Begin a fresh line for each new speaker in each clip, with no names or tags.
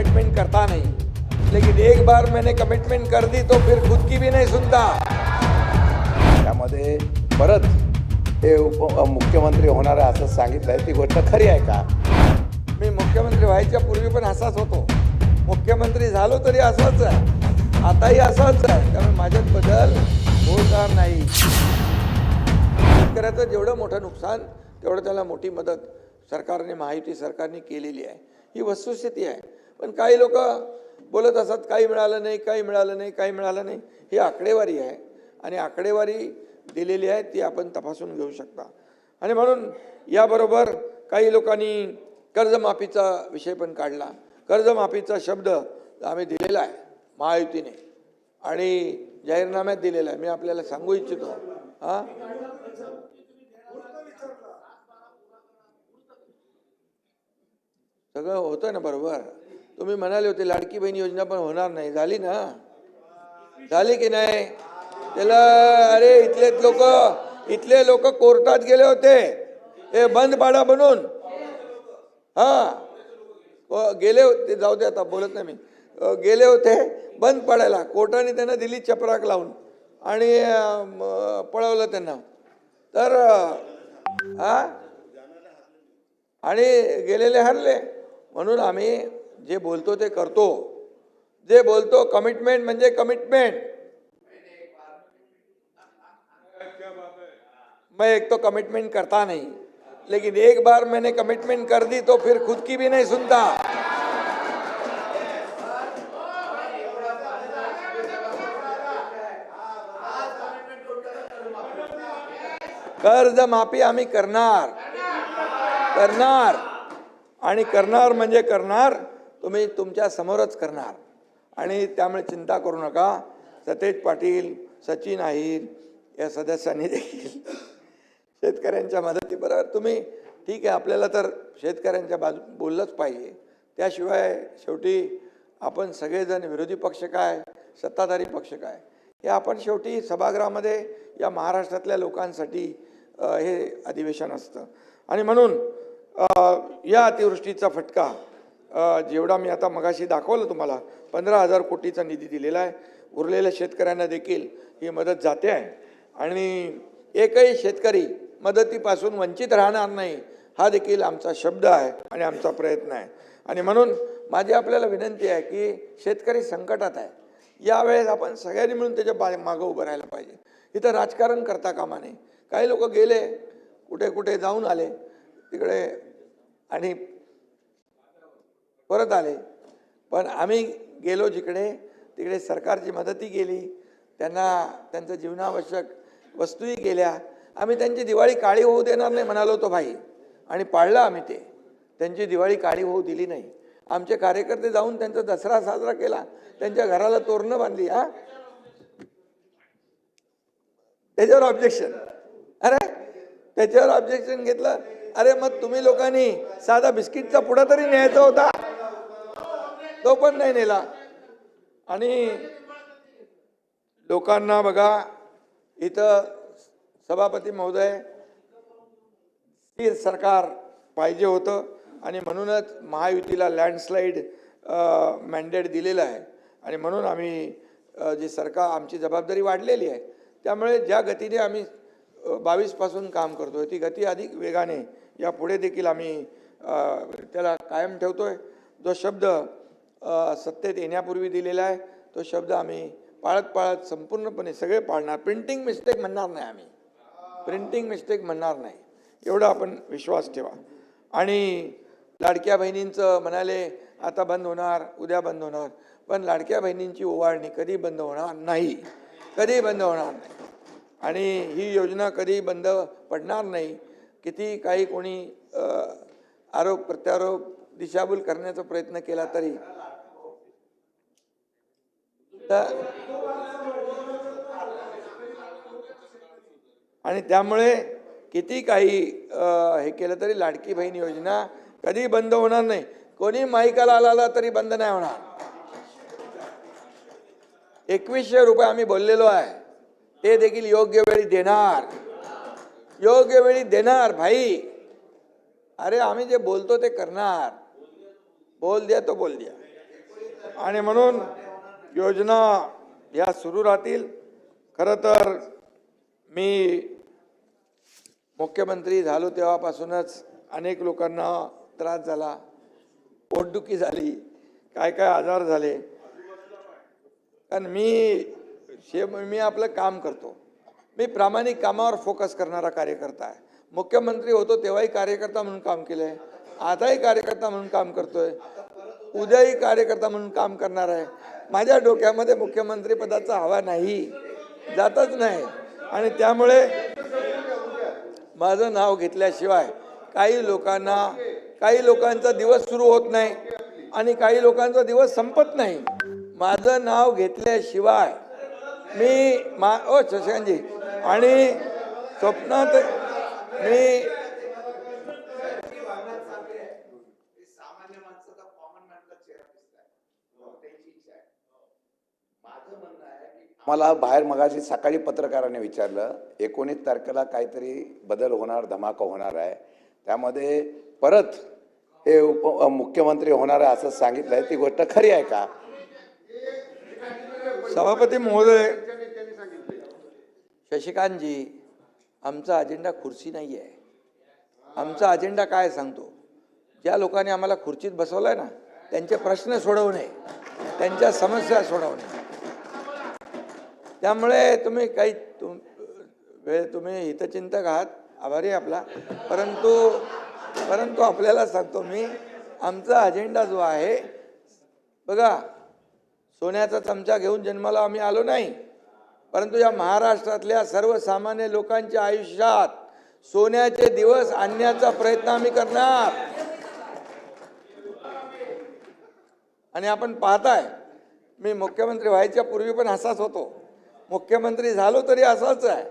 Commitment करता नहीं। लेकिन एक बार मैंने कमिटमेंट कर दी तो फिर खुद की भी नहीं सुनता।
त्यामध्ये परत उप मुख्यमंत्री होणार आहे असं सांगितलं आहे ती गोष्ट खरी आहे का?
मी मुख्यमंत्री व्हायच्या पूर्वी पण असाच होतो. मुख्यमंत्री झालो तरी असाच आहे. आताही असाच आहे. त्यामुळे माझ्यात बदल होणार नाही. शेतकऱ्याचं जेवढं मोठं नुकसान तेवढं त्याला मोठी मदत सरकारने महायुती सरकारने केलेली आहे. ही वस्तुस्थिती आहे. पण काही लोक बोलत असतात काही मिळालं नाही काही मिळालं नाही काही मिळालं नाही. ही आकडेवारी आहे आणि आकडेवारी दिलेली आहे ती आपण तपासून घेऊ शकता. आणि म्हणून याबरोबर काही लोकांनी कर्जमाफीचा विषय पण काढला. कर्जमाफीचा शब्द आम्ही दिलेला आहे महायुतीने आणि जाहीरनाम्यात दिलेला आहे. मी आपल्याला सांगू इच्छितो. हां? सगळं होतं ना बरोबर. तुम्ही म्हणाले होते लाडकी बहीण योजना पण होणार नाही. झाली ना? झाली की नाही? त्याला अरे इथले लोक इथले लोक कोर्टात गेले होते. हे बंद पाडा बनून हा. गेले होते जाऊ दे आता बोलत नाही मी. गेले होते बंद पाडायला. कोर्टाने त्यांना दिली चपराक लावून. आणि पळवलं त्यांना. तर हा. आणि गेलेले हरले. म्हणून आम्ही जे बोलतो ते करतो. जे बोलतो कमिटमेंट म्हणजे कमिटमेंट मैं एक तो कमिटमेंट करता नहीं लेकिन एक बार मैंने कमिटमेंट कर दी तो फिर खुद की भी नहीं सुनता। कर्ज माफी आम्ही करणार. करणार. आणि करणार म्हणजे करणार तुम्ही तुमच्या समोरच करणार. आणि त्यामुळे चिंता करू नका. सतेज पाटील सचिन अहिर या सदस्यांनी देखील शेतकऱ्यांच्या मदतीबरोबर तुम्ही ठीक आहे आपल्याला तर शेतकऱ्यांच्या बाजू बोललंच पाहिजे. त्याशिवाय शेवटी आपण सगळेजण विरोधी पक्ष काय? सत्ताधारी पक्ष काय? हे आपण शेवटी सभागृहामध्ये या महाराष्ट्रातल्या लोकांसाठी हे अधिवेशन असतं. आणि म्हणून या अतिवृष्टीचा फटका जेवढा मी आता मगाशी दाखवलं तुम्हाला पंधरा हजार कोटीचा निधी दिलेला आहे. उरलेल्या शेतकऱ्यांना देखील ही मदत जाते आहे. आणि एकही शेतकरी मदतीपासून वंचित राहणार नाही हा देखील आमचा शब्द आहे आणि आमचा प्रयत्न आहे. आणि म्हणून माझी आपल्याला विनंती आहे की शेतकरी संकटात आहे. यावेळेस आपण सगळ्यांनी मिळून त्याच्या बा मागं उभं राहायला पाहिजे. इथं राजकारण करता कामा नये. काही लोक गेले कुठे कुठे जाऊन आले तिकडे आणि परत आले. पण आम्ही गेलो जिकडे तिकडे सरकारची मदतही केली. त्यांना त्यांचं जीवनावश्यक वस्तूही गेल्या आम्ही त्यांची दिवाळी काळी होऊ देणार नाही म्हणालो तो भाई. आणि पाळलं आम्ही ते. त्यांची दिवाळी काळी होऊ दिली नाही. आमचे कार्यकर्ते जाऊन त्यांचा दसरा साजरा केला. त्यांच्या घराला तोरणं बांधली हा? त्याच्यावर ऑब्जेक्शन अरे त्याच्यावर ऑब्जेक्शन घेतलं. अरे मग तुम्ही लोकांनी साधा बिस्किटचा पुढा तरी न्यायचा होता? तो पण नाही नेला. आणि लोकांना बघा इथं सभापती महोदय स्थिर सरकार पाहिजे होतं. आणि म्हणूनच महायुतीला लँडस्लाईड मॅन्डेट दिलेलं आहे. आणि म्हणून आम्ही जी सरकार आमची जबाबदारी वाढलेली आहे. त्यामुळे ज्या गतीने आम्ही बावीसपासून काम करतोय ती गती अधिक वेगाने या पुढे देखील आम्ही त्याला कायम ठेवतोय. जो शब्द सत्तेत येण्यापूर्वी दिलेला आहे. तो शब्द आम्ही पाळत पाळत संपूर्णपणे सगळे पाळणार. प्रिंटिंग मिस्टेक म्हणणार नाही आम्ही. प्रिंटिंग मिस्टेक म्हणणार नाही. एवढा आपण विश्वास ठेवा. आणि लाडक्या बहिणींचं म्हणाले आता बंद होणार उद्या बंद होणार. पण लाडक्या बहिणींची ओवाळणी कधी बंद होणार नाही. कधी बंद होणार नाही. आणि ही योजना कधी बंद पडणार नाही. किती काही कोणी आरोप प्रत्यारोप दिशाभूल करण्याचा प्रयत्न केला तरी आणि त्यामुळे किती काही हे केलं तरी लाडकी बहीण योजना कधी बंद होणार नाही. कोणी माईकाला आला तरी बंद नाही होणार. एकवीसशे रुपये आम्ही बोललेलो आहे. ते देखील योग्य वेळी देणार. योग्य वेळी देणार भाई. अरे आम्ही जे बोलतो ते करणार. बोल द्या तो बोल द्या. आणि म्हणून योजना ह्या सुरू राहतील खरं तर मी मुख्यमंत्री झालो तेव्हापासूनच अनेक लोकांना त्रास झाला पोटदुखी झाली काय काय आजार झाले. कारण मी शे मी आपलं काम करतो. मी प्रामाणिक कामावर फोकस करणारा कार्यकर्ता आहे. मुख्यमंत्री होतो तेव्हाही कार्यकर्ता म्हणून काम केलं आहे आताही कार्यकर्ता म्हणून काम करतोय. उद्याही कार्यकर्ता म्हणून काम करणार आहे. माझ्या डोक्यामध्ये मुख्यमंत्री पदाचा हवा नाही. जातच नाही. आणि त्यामुळे माझं नाव घेतल्याशिवाय काही लोकांना काही लोकांचा दिवस सुरू होत नाही आणि काही लोकांचा दिवस संपत नाही. माझं नाव घेतल्याशिवाय मी मा ओ शशांकजी. आणि स्वप्नात मी
सामान्य माणसाचा कॉमन मॅनचा चेहरा दिसलाय त्यांची इच्छा आहे माझं म्हणणं आहे की मला बाहेर मगाशी सकाळी पत्रकाराने विचारलं एकोणीस तारखेला काहीतरी बदल होणार धमाका होणार आहे. त्यामध्ये परत हे उप मुख्यमंत्री होणार आहे असं सांगितलंय ती गोष्ट खरी आहे का?
सभापती महोदय. शशिकांतजी आमचा अजेंडा खुर्ची नाही आहे. आमचा अजेंडा काय सांगतो? ज्या लोकांनी आम्हाला खुर्चीत बसवलंय ना त्यांचे प्रश्न सोडवणे त्यांच्या समस्या सोडवणे त्यामुळे तुम्ही काही तुम वेळ तुम्ही हितचिंतक आहात. आभारी आपला. परंतु परंतु आपल्याला सांगतो मी आमचा अजेंडा जो आहे बघा सोन्याचा चमचा घेऊन जन्माला आम्ही आलो नाही. परंतु या महाराष्ट्रातल्या सर्वसामान्य लोकांच्या आयुष्यात सोन्याचे दिवस आणण्याचा प्रयत्न आम्ही करणार. आणि आपण पाहताय मी मुख्यमंत्री व्हायच्या पूर्वी पण हसास होतो. मुख्यमंत्री झालो तरी असाच आहे.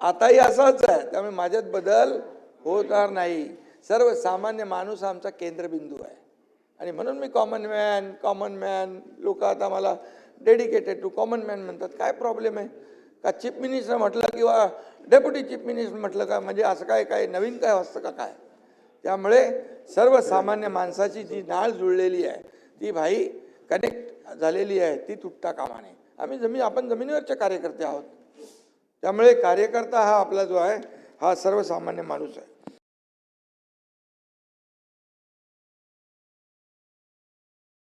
आताही असाच आहे. त्यामुळे माझ्यात बदल होणार नाही. सर्वसामान्य माणूस आमचा केंद्रबिंदू आहे. आणि म्हणून मी कॉमन मॅन कॉमन मॅन लोक आता मला डेडिकेटेड टू कॉमन मॅन म्हणतात. काय प्रॉब्लेम आहे? का चीफ मिनिस्टर म्हटलं किंवा डेप्युटी चीफ मिनिस्टर म्हटलं का? म्हणजे असं काय काय नवीन काय असतं का काय? त्यामुळे सर्वसामान्य माणसाची जी नाळ जुळलेली आहे ती भाई कनेक्ट झालेली आहे ती तुटता कामाने. आम्ही जमीन आपण जमिनीवरचे कार्यकर्ते आहोत. त्यामुळे कार्यकर्ता हा आपला जो आहे हा सर्वसामान्य माणूस आहे.